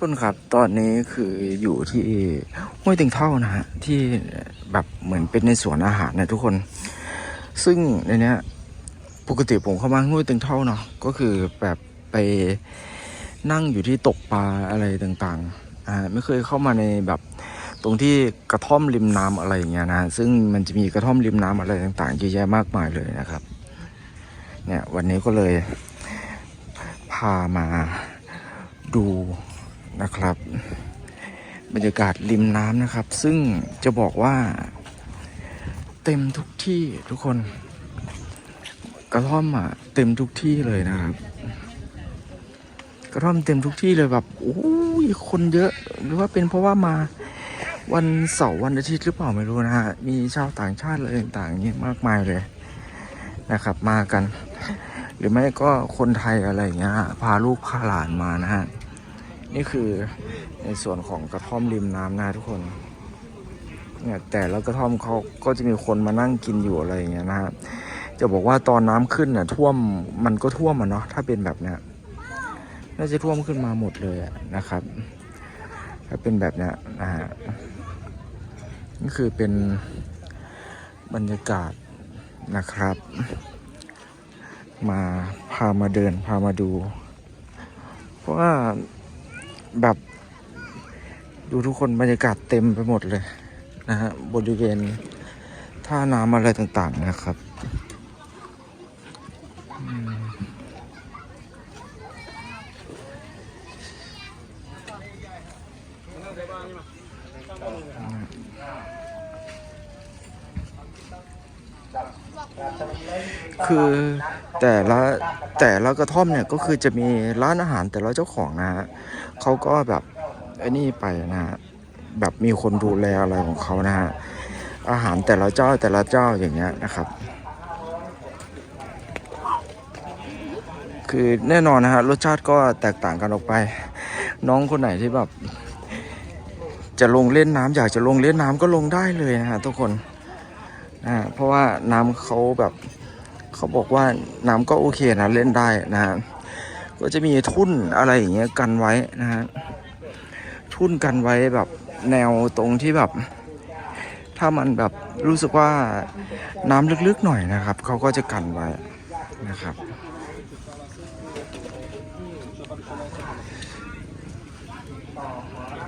ต้นครับตอนนี้คืออยู่ที่ห้วยตึงเท่านะฮะที่แบบเหมือนเป็นในสวนอาหารนะทุกคน ซึ่งในเนี้ยปกติผมเข้ามาห้วยตึงเท่าเนาะก็คือแบบไปนั่งอยู่ที่ตกปลาอะไรต่างๆอ่าไม่เคยเข้ามาในแบบตรงที่กระท่อมริมน้ำอะไรอย่างเงี้ยนะซึ่งมันจะมีกระท่อมริมน้ำอะไรต่างๆเยอะแยะมากมายเลยนะครับ เนี่ยวันนี้ก็เลยพามาดู นะครับ บรรยากาศริมน้ำนะครับ ซึ่งจะบอกว่าเต็มทุกที่ทุกคน กระท่อมอะเต็มทุกที่เลยนะครับ กระท่อมเต็มทุกที่เลยแบบโอ้ยคนเยอะ หรือว่าเป็นเพราะว่ามาวันเสาร์วันอาทิตย์หรือเปล่าไม่รู้นะฮะ มีชาวต่างชาติอะไรต่างๆเนี่ยมากมายเลยนะครับ มากัน หรือไม่ก็คนไทยอะไรเงี้ยพาลูกพาหลานมานะฮะ นี่คือในส่วนของกระท่อมริมน้ำนะทุกคนเนี่ยแต่ละกระท่อมเขาก็จะมีคนมานั่งกินอยู่อะไรอย่างเงี้ยนะฮะจะบอกว่าตอนน้ำขึ้นน่ะท่วมมันก็ท่วมอะเนาะถ้าเป็นแบบเนี้ยน่าจะท่วมขึ้นมาหมดเลยอะนะครับ ถ้าเป็นแบบเนี้ยนะฮะนี่คือเป็นบรรยากาศนะครับ มาพามาเดินพามาดู เพราะว่า แบบ ดูทุกคนบรรยากาศเต็มไปหมดเลย นะฮะ บริเวณท่าน้ำอะไรต่างๆนะครับอืม คือแต่ละแต่ละกระท่อมเนี่ยก็คือจะมีร้านอาหารแต่ละเจ้าของนะฮะเขาก็แบบไอ้นี่ไปนะฮะแบบมีคนดูแลอะไรของเขานะฮะอาหารแต่ละเจ้าแต่ละเจ้าอย่างเงี้ยนะครับ คือแน่นอนนะฮะรสชาติก็แตกต่างกันออกไป น้องคนไหนที่แบบ จะลงเล่นน้ำอยากจะลงเล่นน้ำก็ลงได้เลยนะฮะทุกคน นะฮะเพราะว่าน้ำเขาแบบเขาบอกว่าน้ำก็โอเคนะเล่นได้นะฮะก็จะมีทุ่นอะไรอย่างเงี้ยกันไว้นะฮะทุ่นกันไว้แบบแนวตรงที่แบบ ถ้ามันแบบรู้สึกว่าน้ำลึกๆหน่อยนะครับเขาก็จะกันไว้นะครับ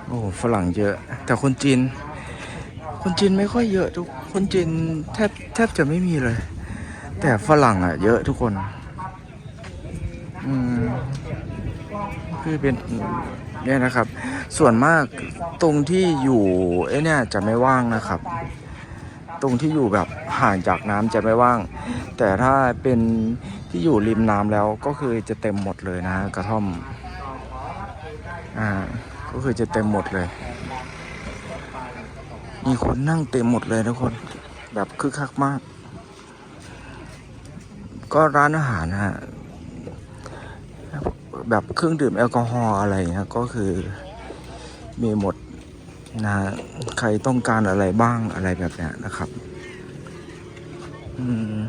โอ้ฝรั่งเยอะ แต่คนจีน คนจีนไม่ค่อยเยอะทุก คนจีนแทบแทบจะไม่มีเลย แต่ฝรั่งอะ เยอะทุกคน อืมคือเป็นเนี่ยนะครับ ส่วนมากตรงที่อยู่ไอ้เนี่ยจะไม่ว่างนะครับ ตรงที่อยู่แบบห่างจากน้ำจะไม่ว่าง แต่ถ้าเป็นที่อยู่ริมน้ำแล้วก็คือจะเต็มหมดเลยนะ กระท่อม อ่า ก็คือจะเต็มหมดเลย มีคนนั่งเต็มหมดเลยทุกคน แบบคึกคักมาก ก็ร้านอาหารนะฮะแบบเครื่องดื่มแอลกอฮอล์อะไรเงี้ยก็คือมีหมดนะฮะใครต้องการอะไรบ้างอะไรแบบเนี้ยนะครับ อืม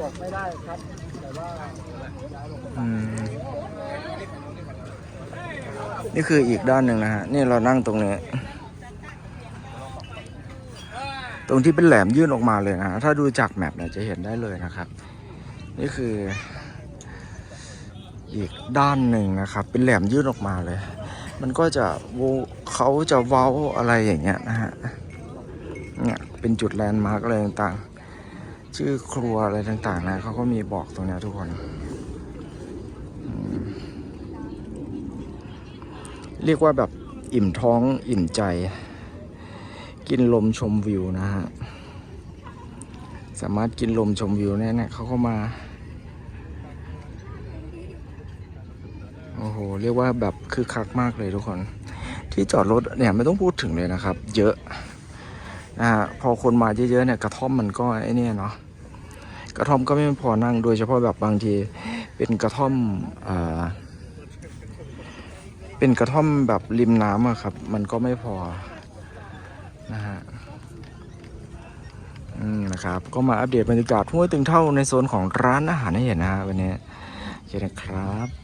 บอกไม่ได้ครับ นี่คืออีกด้านหนึ่งนะฮะ นี่เรานั่งตรงนี้ ตรงที่เป็นแหลมยื่นออกมาเลยนะฮะถ้าดูจากแมปเนี่ยจะเห็นได้เลยนะครับ นี่คือ อีกด้านหนึ่งนะครับ เป็นแหลมยื่นออกมาเลย มันก็จะวเขาจะเว้าอะไรอย่างเงี้ยนะฮะ เนี่ยเป็นจุดแลนด์มาร์กอะไรต่างๆ ชื่อครัวอะไรต่างๆนะเขาก็มีบอกตรงนี้ทุกคน เรียกว่าแบบอิ่มท้องอิ่มใจ กินลมชมวิวนะฮะ สามารถกินลมชมวิวเนี่ยเนี่ยเขาก็มา โอ้โห เรียกว่าแบบคือคักมากเลยทุกคน ที่จอดรถเนี่ยไม่ต้องพูดถึงเลยนะครับ เยอะนะฮะพอคนมาเยอะๆเนี่ยกระท่อมมันก็ไอ้เนี่ยเนาะ กระท่อมก็ไม่พอนั่งโดยเฉพาะแบบบางที เป็นกระท่อมอ่าเป็นกระท่อมแบบริมน้ำอะครับ มันก็ไม่พอนะฮะอืมนะครับ ก็มาอัปเดตบรรยากาศห้วยตึงเท่าในโซนของร้านอาหารให้เห็นนะฮะวันนี้โอกันครับ